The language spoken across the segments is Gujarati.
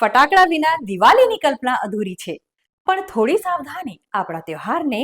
ફટાકડા વિના દિવાળીની કલ્પના અધૂરી છે. પણ થોડી સાવધાની આપણા તહેવારને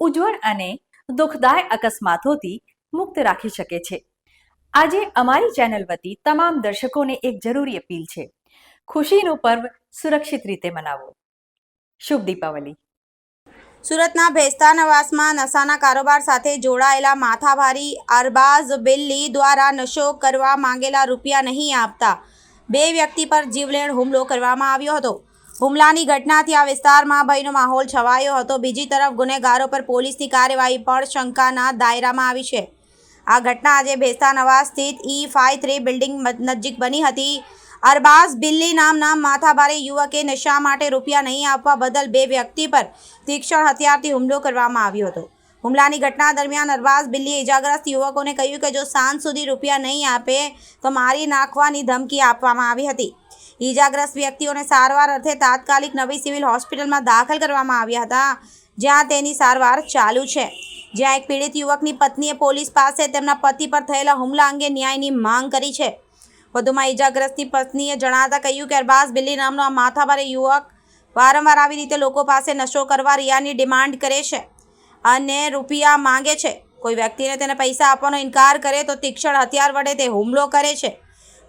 ઉજ્જવળ અને દુઃખદાય અકસ્માતોથી મુક્ત રાખી શકે છે. આજે અમારી ચેનલ વતી તમામ દર્શકોને એક જરૂરી અપીલ છે. ખુશીનું પર્વ સુરક્ષિત રીતે મનાવો. શુભ દીપાવલી. સુરતના ભેસ્તા નવાસમાં નશાના કારોબાર સાથે જોડાયેલા માથાભારી અરબાઝ બિલ્લી દ્વારા નશો કરવા માંગેલા રૂપિયા નહીં આપતા બે વ્યક્તિ પર જીવલેણ હુમલો કરવામાં આવ્યો હતો. હુમલાની ઘટનાથી આ વિસ્તારમાં ભયનો માહોલ છવાયો હતો. બીજી તરફ ગુનેગારો પર પોલીસની કાર્યવાહી પણ શંકાના દાયરામાં આવી છે. આ ઘટના આજે ભેસ્તા નવાઝ સ્થિત ઈ ફાઇવ થ્રી બિલ્ડિંગ નજીક બની હતી. અરબાઝ બિલ્લી નામના માથાભારે યુવકે નશા માટે રૂપિયા નહીં આપવા બદલ બે વ્યક્તિ પર તીક્ષ્ણ હથિયારથી હુમલો કરવામાં આવ્યો હતો. હુમલાની ઘટના દરમિયાન અરબાઝ બિલ્લી ઇજાગ્રસ્ત યુવકોને કહ્યું કે જો સાંજ સુધી રૂપિયા નહીં આપે, તો મારી નાખવાની ધમકી આપવામાં આવી હતી. ઇજાગ્રસ્ત વ્યક્તિઓને સારવાર અર્થે તાત્કાલિક નવી સિવિલ હોસ્પિટલમાં દાખલ કરવામાં આવ્યા હતા, જ્યાં તેની સારવાર ચાલુ છે. જ્યાં એક પીડિત યુવકની પત્નીએ પોલીસ પાસે તેમના પતિ પર થયેલા હુમલા અંગે ન્યાયની માંગ કરી છે. વધુમાં ઇજાગ્રસ્તની પત્નીએ જણાવતા કહ્યું કે અરબાઝ બિલ્લી નામનો આ માથાભારે યુવક વારંવાર આવી રીતે લોકો પાસે નશો કરવા રિયાની ડિમાન્ડ કરે છે. અને રૂપિયા માંગે છે. કોઈ વ્યક્તિને તેને પૈસા આપવાનો ઇનકાર કરે તો તીક્ષ્ણ હથિયાર વડે તે હુમલો કરે છે.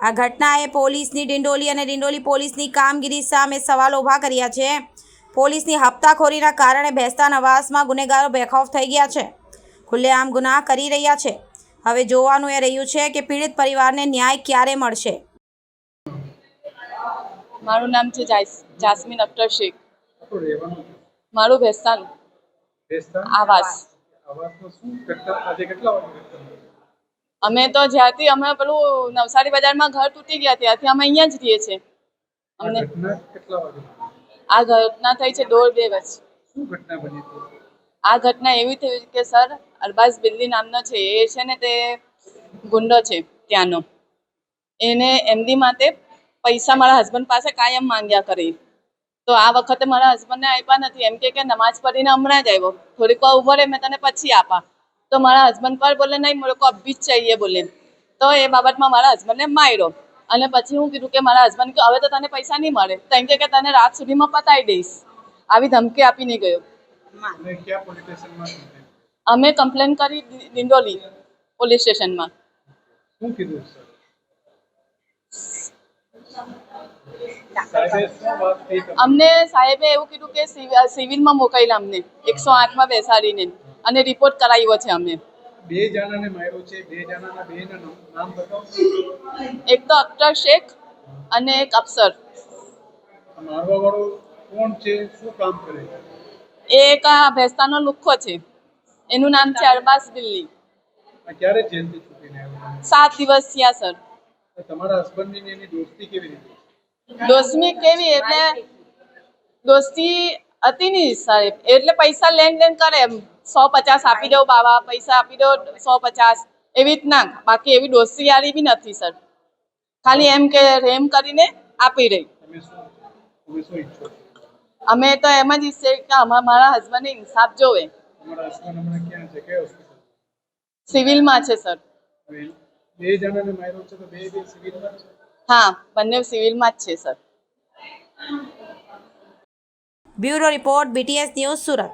આ ઘટનાએ પોલીસની ડિંડોલી અને ડિંડોલી પોલીસની કામગીરી સામે સવાલો ઊભા કર્યા છે. પોલીસની હપ્તાખોરીના કારણે બેસતા નવાસમાં ગુનેગારો બેખૌફ થઈ ગયા છે. ખુલ્લેઆમ ગુનાહ કરી રહ્યા છે. હવે જોવાનું એ રહ્યું છે કે પીડિત પરિવારને ન્યાય ક્યારે મળશે? મારું નામ છે જાસ- જાસ્મીન અખ્તર શેખ. મારું ભેસ્તાન ભેસ્તાન? આવાસ. અમે તો જ્યારથી અમે પેલું નવસારી બજારમાં ઘર તૂટી ગયા ત્યારથી અમે અહીંયા જ રહીએ છીએ. આ અમને ઘટના આ ઘટના થઈ છે દોઢ બે વર્ષ. આ ઘટના એવી થઈ કે સર અરબાઝ બિલ્લી નામનો છે એ છે ને તે ગુંડો છે ત્યાંનો. એને એમડી માટે પૈસા મારા હસબન્ડ પાસે કાયમ માંગ્યા કરે. તો આ વખતે મારા હસબન્ડને આપ્યા નથી. એમ કે નમાઝ પઢીને હમણાં જ આવ્યો. થોડીક વાર ઊભો રહે મેં તને પછી આપા. તો મારા હસબન્ડ પર બોલે નહીં કો અભી જ ચાહીએ બોલે. તો એ બાબતમાં મારા હસબન્ડને માર્યો. અને પછી હું કીધું કે મારા હસબન્ડ કે હવે તો તને પૈસા નહીં મળે. તો એમ કે તને રાત સુધીમાં પતાવી દઈશ. આવી ધમકી આપીને ગયો. અમે કમ્પ્લેન કરી દિંડોલી પોલીસ સ્ટેશનમાં શું કીધું અમને સાહેબે એવું કીધું કે સિવિલમાં મોકલેલા અમને. એકસો આઠમાં બેસાડીને. અને રિપોર્ટ કરાવ્યો છે અમે બે જણાને માર્યો છે. બે જણાના બે નામ બતાવો. એક તો અખ્તર શેખ અને એક અફસર. મારવા વાળો કોણ છે? શું કામ કરે એ એક આ ભેસ્તાનો લુખ્ખો છે. એનું નામ છે અરબાસ બિલ્લી. ક્યારે જેલથી છૂટીને આવ્યો? સાત દિવસ થયા સર. તમારા હસબન્ડની એની દોસ્તી કેવી રીતે? દોસ્તી કેવી એટલે દોસ્તી હતી નહીં સાહેબ. એટલે પૈસા લેન દેન કરે એમ. સો પચાસ આપી દો બાબા પૈસા આપી દો સો પચાસ. એવી રીતના. બાકી એવી દોસ્તી યારી બી નથી સર. ખાલી એમ કે રેમ કરીને આપી રહી. ઈચ્છો અમે તો એમ જ ઈચ્છીએ કે અમારા મારા હસબન્ડને ઇન્સાફ જોવે. સિવિલમાં છે સર. બે જણાને માર્યો છે તો બે બે સિવિલમાં છે? હા બંને સિવિલમાં જ છે sir. Bureau report BTS news Surat.